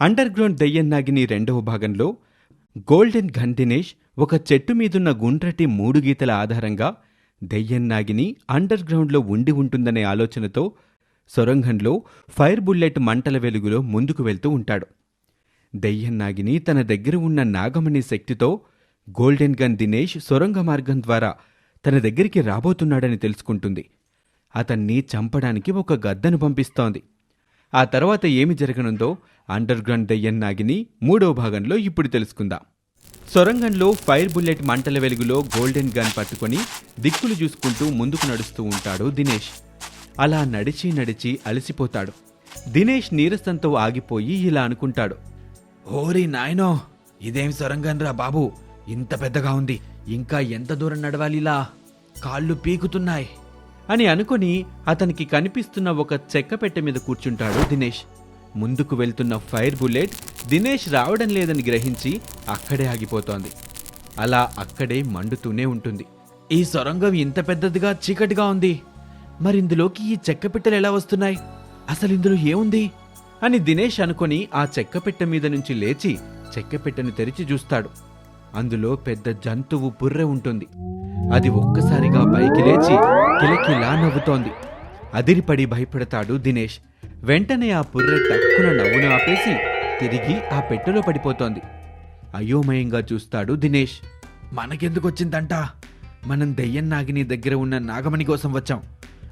Underground ground నాగిని రెండవ భాగంలో golden Ghan Dinesh ఒక చెట్టు మీదున్న గుండ్రటి మూడు గీతల ఆధారంగా దెయ్యన్నాగిని అండర్గ్రౌండ్లో అండర్ గ్రౌండ్లో ఉండి ఉంటుందనే ఆలోచనతో సొరంగంలో ఫైర్ బుల్లెట్ మంటల వెలుగులో ముందుకు వెళ్తూ ఉంటాడు. దెయ్యన్నాగిని తన దగ్గర ఉన్న నాగమణి శక్తితో గోల్డెన్ గన్ దినేష్ సొరంగ మార్గం ద్వారా తన దగ్గరికి రాబోతున్నాడని తెలుసుకుంటుంది. అతన్ని చంపడానికి ఒక గద్దను పంపిస్తోంది. ఆ తర్వాత ఏమి జరగనుందో అండర్ గ్రౌండ్ నాగిని మూడో భాగంలో ఇప్పుడు తెలుసుకుందాం. సొరంగంలో ఫైర్ బుల్లెట్ మంటల వెలుగులో గోల్డెన్ గన్ పట్టుకొని దిక్కులు చూసుకుంటూ ముందుకు నడుస్తూ ఉంటాడు దినేష్. అలా నడిచి నడిచి అలసిపోతాడు. దినేష్ నీరసంతో ఆగిపోయి ఇలా అనుకుంటాడు. ఓరి నాయనో ఇదేం సొరంగంరా బాబు? ఇంత పెద్దగా ఉంది. ఇంకా ఎంత దూరం నడవాలిలా కాళ్ళు పీకుతున్నాయి. అని అనుకుని అతనికి కనిపిస్తున్న ఒక చెక్క పెట్టె మీద కూర్చుంటాడు దినేష్. ముందుకు వెళ్తున్న ఫైర్ బుల్లెట్ దినేష్ రావడం లేదని గ్రహించి అక్కడే ఆగిపోతోంది. అలా అక్కడే మండుతూనే ఉంటుంది. ఈ సొరంగం ఇంత పెద్దదిగా చీకటిగా ఉంది. మరి ఇందులోకి ఈ చెక్క పెట్టెలు ఎలా వస్తున్నాయి? అసలు ఇందులో ఏముంది? అని దినేష్ అనుకొని ఆ చెక్క పెట్టె మీద నుంచి లేచి చెక్క పెట్టెను తెరిచి చూస్తాడు. అందులో పెద్ద జంతువు బుర్రె ఉంటుంది. అది ఒక్కసారిగా పైకి లేచి కిలకిలా నవ్వుతోంది. అదిరిపడి భయపడతాడు దినేష్. వెంటనే ఆ పుర్రె తక్కున నవ్వును ఆపేసి తిరిగి ఆ పెట్టెలో పడిపోతోంది. అయోమయంగా చూస్తాడు దినేష్. మనకెందుకొచ్చిందంట? మనం దెయ్యం నాగిని దగ్గర ఉన్న నాగమణి కోసం వచ్చాం.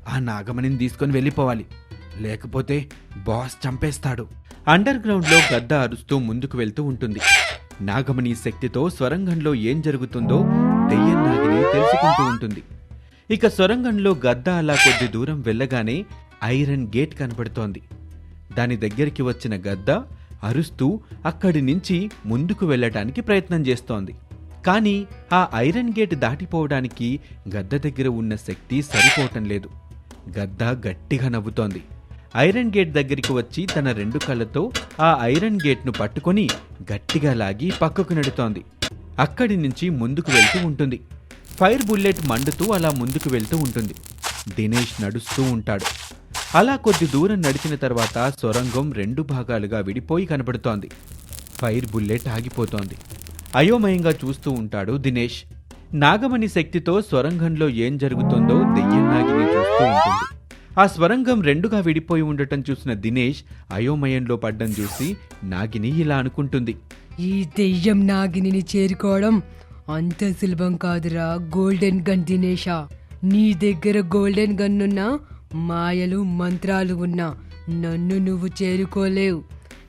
ఆ నాగమణిని తీసుకొని వెళ్ళిపోవాలి. లేకపోతే బాస్ చంపేస్తాడు. అండర్ గ్రౌండ్లో గద్ద అరుస్తూ ముందుకు వెళ్తూ ఉంటుంది. నాగమణి శక్తితో స్వరంగంలో ఏం జరుగుతుందో దెయ్యం నాగిని తెలుసుకుంటూ ఉంటుంది. ఇక సొరంగంలో గద్ద అలా కొద్ది దూరం వెళ్ళగానే ఐరన్ గేట్ కనబడుతోంది. దాని దగ్గరికి వచ్చిన గద్ద అరుస్తూ అక్కడి నుంచి ముందుకు వెళ్ళటానికి ప్రయత్నం చేస్తోంది. కానీ ఆ ఐరన్ గేట్ దాటిపోవడానికి గద్ద దగ్గర ఉన్న శక్తి సరిపోవటం లేదు. గద్ద గట్టిగా నవ్వుతోంది. ఐరన్ గేట్ దగ్గరికి వచ్చి తన రెండు కళ్ళతో ఆ ఐరన్ గేట్ను పట్టుకొని గట్టిగా లాగి పక్కకు నెడుతోంది. అక్కడి నుంచి ముందుకు వెళ్తూ ఉంటుంది. ఫైర్ బుల్లెట్ మండుతూ అలా ముందుకు వెళ్తూ ఉంటుంది. దినేష్ నడుస్తూ ఉంటాడు. అలా కొద్ది దూరం నడిచిన తర్వాత సొరంగం రెండు భాగాలుగా విడిపోయి కనబడుతోంది. ఫైర్ బుల్లెట్ ఆగిపోతోంది. అయోమయంగా చూస్తూ ఉంటాడు దినేష్. నాగమణి శక్తితో స్వరంగంలో ఏం జరుగుతుందో దెయ్యం నాగిని చూస్తూ ఉంటుంది. ఆ స్వరంగం రెండుగా విడిపోయి ఉండటం చూసిన దినేష్ అయోమయంలో పడ్డం చూసి నాగిని ఇలా అనుకుంటుంది. ఈ దెయ్యం నాగిని చేరుకోవడం అంత సులభం కాదురా గోల్డెన్ గన్ దినేష. నీ దగ్గర గోల్డెన్ గన్ ఉన్నా మాయలు మంత్రాలు ఉన్నా నన్ను నువ్వు చేరుకోలేవు.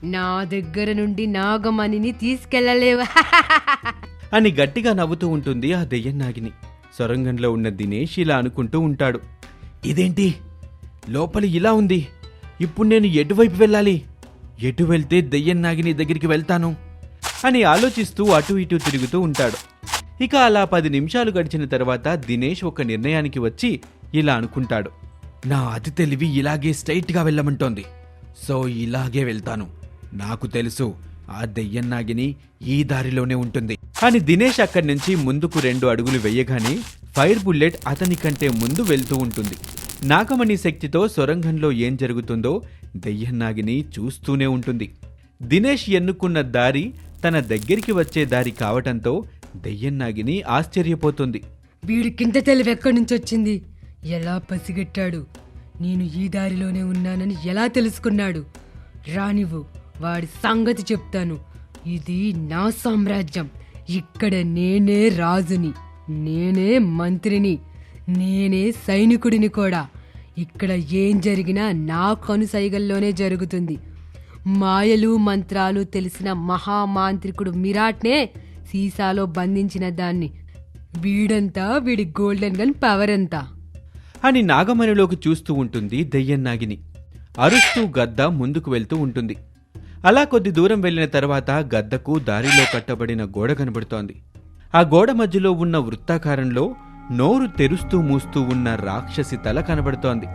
నా దగ్గర నుండి నాగమణిని తీసుకెళ్ళలేవు. అని గట్టిగా నవ్వుతూ ఉంటుంది ఆ దెయ్యం నాగిని సొరంగంలో ఉన్న దినేష్ ఇలా అనుకుంటూ ఉంటాడు. ఇదేంటి? లోపల ఇలా ఉంది. ఇప్పుడు నేను ఎటువైపు వెళ్ళాలి? ఎటు వెళ్తే దెయ్యం నాగిని దగ్గరికి వెళ్తాను? అని ఆలోచిస్తూ అటు ఇటు తిరుగుతూ ఉంటాడు. ఇక అలా పది నిమిషాలు గడిచిన తర్వాత దినేష్ ఒక నిర్ణయానికి వచ్చి ఇలా అనుకుంటాడు. నా అతి తెలివి ఇలాగే స్ట్రైట్గా వెళ్ళమంటోంది. సో ఇలాగే వెళ్తాను. నాకు తెలుసు ఆ దెయ్యన్నాగిని ఈ దారిలోనే ఉంటుంది. అని దినేష్ అక్కడి నుంచి ముందుకు రెండు అడుగులు వెయ్యగానే ఫైర్ బుల్లెట్ అతని కంటే ముందు వెళ్తూ ఉంటుంది. నాగమణి శక్తితో సొరంగంలో ఏం జరుగుతుందో దెయ్యన్నాగిని చూస్తూనే ఉంటుంది. దినేష్ ఎన్నుకున్న దారి తన దగ్గరికి వచ్చే దారి కావటంతో దెయ్యం నాగిని ఆశ్చర్యపోతుంది. వీడికింత తెలివి ఎక్కడి నుంచి వచ్చింది ఎలా పసిగట్టాడు? నేను ఈ దారిలోనే ఉన్నానని ఎలా తెలుసుకున్నాడు? రానివ్వు వాడి సంగతి చెప్తాను. ఇది నా సామ్రాజ్యం. ఇక్కడ నేనే రాజుని నేనే మంత్రిని నేనే సైనికుడిని కూడా. ఇక్కడ ఏం జరిగినా నా కనుసైగల్లోనే జరుగుతుంది. మాయలు మంత్రాలు తెలిసిన మహామాంత్రికుడు మిరాట్నే సీసాలో బంధించిన దాన్ని. వీడంతా వీడి గోల్డెన్ గన్ పవర్ అంతా అని నాగమణిలోకి చూస్తూ ఉంటుంది దెయ్యం నాగిని అరుస్తూ గద్ద ముందుకు వెళ్తూ ఉంటుంది. అలా కొద్ది దూరం వెళ్ళిన తర్వాత గద్దకు దారిలో కట్టబడిన గోడ కనబడుతోంది. ఆ గోడ మధ్యలో ఉన్న వృత్తాకారంలో నోరు తెరుస్తూ మూస్తూ ఉన్న రాక్షసి తల కనబడుతోంది.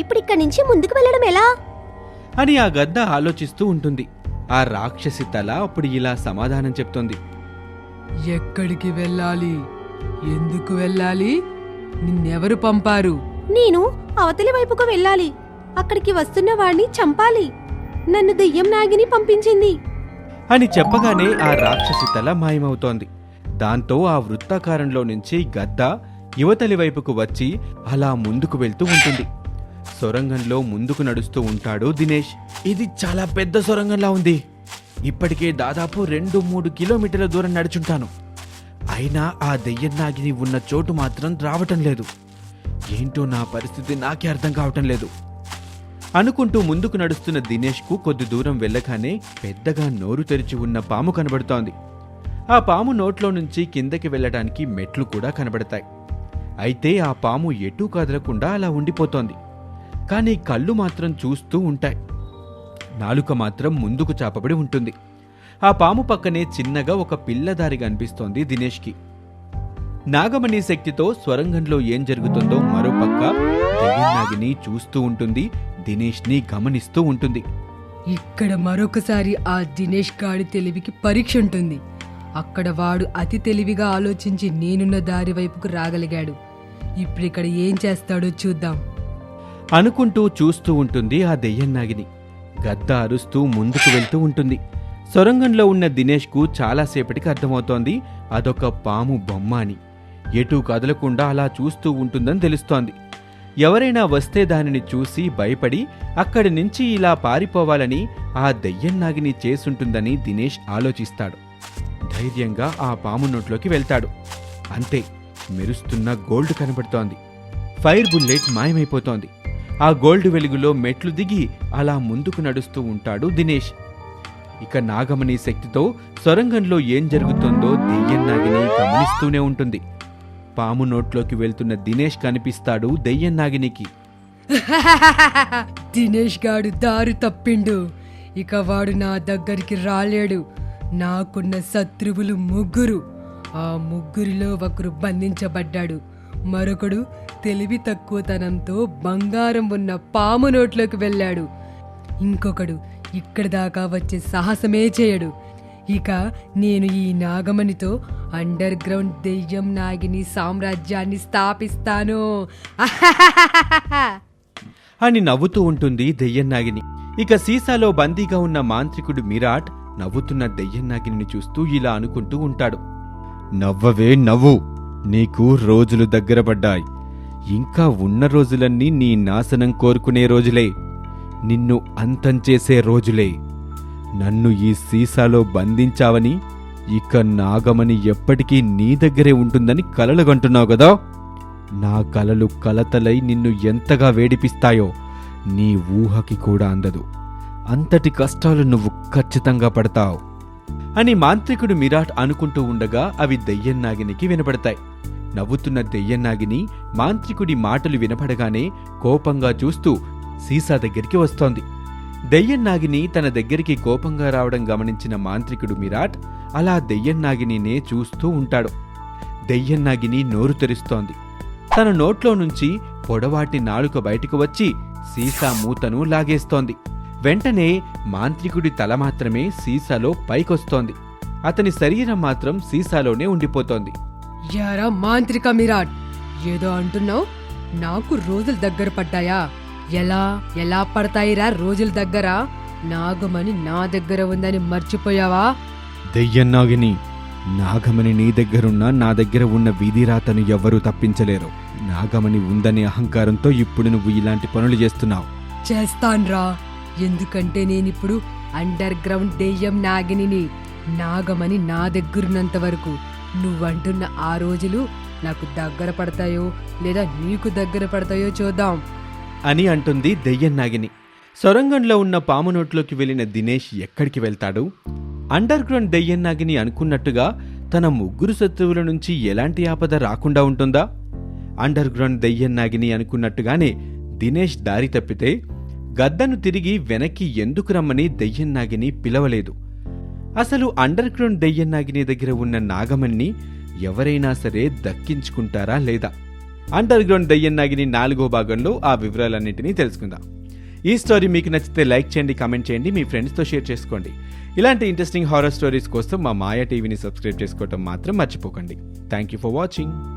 ఇప్పుడు ఇక్కడి నుంచి ముందుకు వెళ్ళడం ఎలా? అని ఆ గద్ద ఆలోచిస్తూ ఉంటుంది. ఆ రాక్షసి తల అప్పుడు ఇలా సమాధానం చెప్తోంది. ఎక్కడికి వెళ్ళాలి? ఎందుకు వెళ్ళాలి? నిన్నెవరు పంపారు? నేను అవతలి వైపుకు వెళ్ళాలి. అక్కడికి వస్తున్న వాడిని చంపాలి. నన్ను దెయ్యం నాగిని పంపించింది. అని చెప్పగానే ఆ రాక్షసి తల మాయమవుతోంది. దాంతో ఆ వృత్తాకారంలో నుంచి గద్ద యువతలి వైపుకు వచ్చి అలా ముందుకు వెళ్తూ ఉంటుంది. సొరంగంలో ముందుకు నడుస్తూ ఉంటాడు దినేష్. ఇది చాలా పెద్ద సొరంగంలా ఉంది. ఇప్పటికే దాదాపు రెండు మూడు కిలోమీటర్ల దూరం నడుచుంటాను. అయినా ఆ దెయ్యన్నాగిని ఉన్న చోటు మాత్రం రావటం లేదు. ఏంటో నా పరిస్థితి నాకే అర్థం కావటం లేదు. అనుకుంటూ ముందుకు నడుస్తున్న దినేష్కు కొద్ది దూరం వెళ్ళగానే పెద్దగా నోరు తెరిచి ఉన్న పాము కనబడుతోంది. ఆ పాము నోట్లో నుంచి కిందకి వెళ్ళడానికి మెట్లు కూడా కనబడతాయి. అయితే ఆ పాము ఎటూ కదలకుండా అలా ఉండిపోతోంది. కానీ కళ్ళు మాత్రం చూస్తూ ఉంటాయి. నాలుక మాత్రం ముందుకు చాపబడి ఉంటుంది. ఆ పాము పక్కనే చిన్నగా ఒక పిల్లదారి కనిపిస్తోంది దినేష్కి. నాగమణి శక్తితో స్వరంగంలో ఏం జరుగుతుందో మరోపక్క నాగిని చూస్తూ ఉంటుంది దినేష్ని గమనిస్తూ ఉంటుంది. ఇక్కడ మరొకసారి ఆ దినేష్ గాడి తెలివికి పరీక్ష ఉంటుంది. అక్కడ వాడు అతి తెలివిగా ఆలోచించి నేనున్న దారి వైపుకు రాగలిగాడు. ఇప్పుడు ఇక్కడ ఏం చేస్తాడో చూద్దాం. అనుకుంటూ చూస్తూ ఉంటుంది ఆ దెయ్యం నాగిని. గద్ద అరుస్తూ ముందుకు వెళ్తూ ఉంటుంది. సొరంగంలో ఉన్న దినేష్కు చాలాసేపటికి అర్థమవుతోంది అదొక పాము బొమ్మ అని ఎటూ కదలకుండా అలా చూస్తూ ఉంటుందని తెలుస్తోంది. ఎవరైనా వస్తే దానిని చూసి భయపడి అక్కడి నుంచి ఇలా పారిపోవాలని ఆ దెయ్యం నాగిని చేసుంటుందని దినేష్ ఆలోచిస్తాడు. ధైర్యంగా ఆ పాము నోట్లోకి వెళ్తాడు. అంతే మెరుస్తున్న గోల్డ్ కనబడుతోంది. ఫైర్ బుల్లెట్ మాయమైపోతోంది. ఆ గోల్డ్ వెలుగులో మెట్లు దిగి అలా ముందుకు నడుస్తూ ఉంటాడు దినేష్. ఇక నాగమణి శక్తితో సొరంగంలో ఏం జరుగుతుందో దెయ్యన్నాగిని గమనిస్తూనే ఉంటుంది. పాము నోట్లోకి వెళ్తున్న దినేష్ కనిపిస్తాడు దెయ్యన్నాగినికి దినేష్ గాడు దారి తప్పిండు. ఇక వాడు నా దగ్గరికి రాలేడు. నాకున్న శత్రువులు ముగ్గురు. ఆ ముగ్గురిలో ఒకరు బంధించబడ్డాడు. మరొకడు తెలివి తక్కువతనంతో బంగారం ఉన్న పాము నోట్లోకి వెళ్ళాడు. ఇంకొకడు ఇక్కడి దాకా వచ్చే సాహసమే చేయడు. ఇక నేను ఈ నాగమణితో అండర్ గ్రౌండ్ దెయ్యం నాగిని సామ్రాజ్యాన్ని స్థాపిస్తాను. అని నవ్వుతూ ఉంటుంది దెయ్యం నాగిని. ఇక సీసాలో బందీగా ఉన్న మాంత్రికుడు మిరాట్ నవ్వుతున్న దెయ్యం నాగిని చూస్తూ ఇలా అనుకుంటూ ఉంటాడు. నవ్వవే నవ్వు. నీకు రోజులు దగ్గర పడ్డాయి. ఇంకా ఉన్న రోజులన్నీ నీ నాశనం కోరుకునే రోజులే. నిన్ను అంతం చేసే రోజులే. నన్ను ఈ సీసాలో బంధించావని ఇక నాగమని ఎప్పటికీ నీ దగ్గరే ఉంటుందని కలలుగంటున్నావు కదా? నా కలలు కలతలై నిన్ను ఎంతగా వేడిపిస్తాయో నీ ఊహకి కూడా అందదు. అంతటి కష్టాలు నువ్వు ఖచ్చితంగా పడతావు. అని మాంత్రికుడు మిరాట్ అనుకుంటూ ఉండగా అవి దెయ్యన్నాగినికి వినపడతాయి నవ్వుతున్న దెయ్యన్నాగిని మాంత్రికుడి మాటలు వినపడగానే కోపంగా చూస్తూ సీసా దగ్గరికి వస్తోంది. దెయ్యన్నాగిని తన దగ్గరికి కోపంగా రావడం గమనించిన మాంత్రికుడు మిరాట్ అలా దెయ్యన్నాగినినే చూస్తూ ఉంటాడు. దెయ్యన్నాగిని నోరు తెరుస్తోంది. తన నోట్లో నుంచి పొడవాటి నాలుక బయటకు వచ్చి సీసా మూతను లాగేస్తోంది. వెంటనే మాంత్రికుడి తల మాత్రమే సీసాలో పైకొస్తోంది. అతని శరీరం మాత్రం సీసాలోనే ఉండిపోతోంది. యారా మాంత్రిక మిరాట్! ఏదో అంటున్నావు? నాకు రోజులు దగ్గర పడ్డాయా? ఎలా ఎలా పడతాయిరా రోజుల దగ్గర? నాగమని నా దగ్గర ఉందని మర్చిపోయావా? దెయ్యం నాగిని నాగమణి నీ దగ్గరున్న నా దగ్గర ఉన్న వీధిరాతను ఎవ్వరూ తప్పించలేరు. నాగమణి ఉందనే అహంకారంతో ఇప్పుడు నువ్వు ఇలాంటి పనులు చేస్తున్నావు. చేస్తాన్రా. ఎందుకంటే నేనిప్పుడు అండర్ గ్రౌండ్ దెయ్యం నాగిని నాగమని నా దగ్గరున్నంత వరకు. నువ్వంటున్న ఆ రోజులు నాకు దగ్గర పడతాయో లేదా నీకు దగ్గర పడతాయో చూద్దాం. అని అంటుంది దెయ్యం నాగిని. సొరంగంలో ఉన్న పాము నోట్లోకి వెళ్ళిన దినేష్ ఎక్కడికి వెళ్తాడు? అండర్ గ్రౌండ్ దెయ్యం నాగిని అనుకున్నట్టుగా తన ముగ్గురు శత్రువుల నుంచి ఎలాంటి ఆపద రాకుండా ఉంటుందా? అండర్ గ్రౌండ్ దెయ్యం నాగిని అనుకున్నట్టుగానే దినేష్ దారి తప్పితే గద్దను తిరిగి వెనక్కి ఎందుకు రమ్మని దెయ్యన్నాగిని పిలవలేదు. అసలు అండర్ గ్రౌండ్ దెయ్యన్నాగిని దగ్గర ఉన్న నాగమణ్ణి ఎవరైనా సరే దక్కించుకుంటారా లేదా? అండర్ గ్రౌండ్ దయ్యం నాగిని నాలుగో భాగంలో ఆ వివరాలన్నింటినీ తెలుసుకుందాం. ఈ స్టోరీ మీకు నచ్చితే లైక్ చేయండి కామెంట్ చేయండి మీ ఫ్రెండ్స్తో షేర్ చేసుకోండి. ఇలాంటి ఇంట్రెస్టింగ్ హారర్ స్టోరీస్ కోసం మా మాయా టీవీని సబ్స్క్రైబ్ చేసుకోవటం మాత్రం మర్చిపోకండి. Thank you for watching.